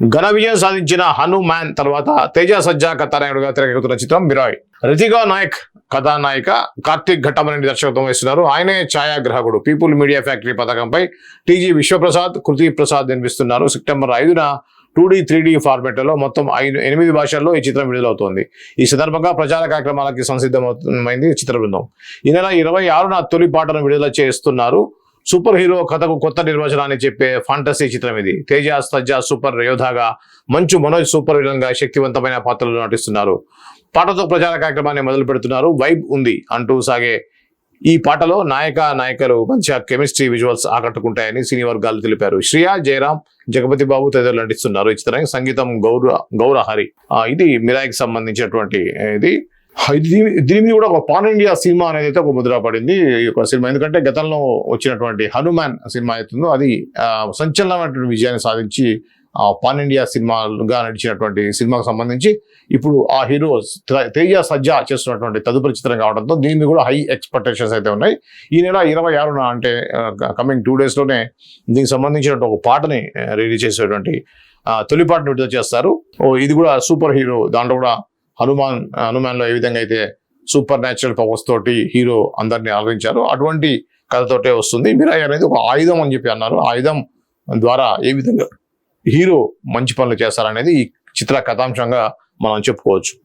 ఘన విజయం సాధించిన హనుమాన్ తర్వాత తేజ సజ్జా కథానాయకుడుగా తెరకెక్కుతున్న చిత్రం మిరాయ్. రితికా నాయక్ కథానాయిక కార్తీక్ ఘట్టమనేని దర్శకత్వం వహిస్తున్నారు. ఆయనే ఛాయాగ్రాహకుడు. పీపుల్ మీడియా ఫ్యాక్టరీ పథకంపై టీజీ విశ్వప్రసాద్ కృతి ప్రసాద్ నిర్మిస్తున్నారు. సెప్టెంబర్ ఐదున టూ డి త్రీ డి ఫార్మెట్లలో మొత్తం ఐదు ఎనిమిది భాషల్లో ఈ చిత్రం విడుదలవుతోంది. ఈ సందర్భంగా ప్రచార కార్యక్రమాలకి సంసిద్ధమైంది చిత్ర బృందం. ఈ నెల ఇరవై ఆరున తొలి పాటను విడుదల చేస్తున్నారు సూపర్ హీరో కథకు కొత్త నిర్వచనాన్ని చెప్పే ఫాంటసీ చిత్రం ఇది. తేజ సజ్జ సూపర్ యోధాగా మంచు మనోజ్ సూపర్ విలన్గా శక్తివంతమైన పాత్రలో నటిస్తున్నారు. పాటతో ప్రచార కార్యక్రమాన్ని మొదలు పెడుతున్నారు. వైబ్ ఉంది అంటూ సాగే ఈ పాటలో నాయక నాయకులు మంచిగా కెమిస్ట్రీ విజువల్స్ ఆకట్టుకుంటాయని సినీ వర్గాలు తెలిపారు. శ్రియా జయరాం జగపతి బాబు తదితరులు నటిస్తున్నారు ఈ చిత్రానికి సంగీతం గౌర గౌరహరి. ఇది మిరాయికి సంబంధించినటువంటి ఇది. దీని మీద కూడా ఒక పాన్ ఇండియా సినిమా అనేది అయితే ఒక ముద్ర పడింది ఈ యొక్క సినిమా. ఎందుకంటే గతంలో వచ్చినటువంటి హనుమాన్ సినిమా అవుతుందో అది సంచలనమైనటువంటి విజయాన్ని సాధించి ఆ, పాన్ ఇండియా సినిమాగా నడిచినటువంటి సినిమాకు సంబంధించి ఇప్పుడు ఆ హీరో తేజ సజ్జా చేస్తున్నటువంటి తదుపరి చిత్రం కావడంతో దీని కూడా హై ఎక్స్పెక్టేషన్స్ అయితే ఉన్నాయి. ఈ నెల ఇరవై ఆరున అంటే కమింగ్ టూ డేస్లోనే దీనికి సంబంధించినటువంటి ఒక పాటని రిలీజ్ చేసేటువంటి ఆ, విడుదల చేస్తారు. ఓ ఇది కూడా సూపర్ హీరో దాంట్లో కూడా హనుమాన్ హనుమాన్లో ఏ విధంగా అయితే సూపర్ న్యాచురల్ పవర్స్ తోటి హీరో అందరినీ ఆదరించారు అటువంటి కథతోటే వస్తుంది. మిరాయి అనేది ఒక ఆయుధం అని చెప్పి అన్నారు. ఆయుధం ద్వారా ఏ విధంగా హీరో మంచి పనులు చేస్తారనేది ఈ చిత్ర కథాంశంగా మనం చెప్పుకోవచ్చు.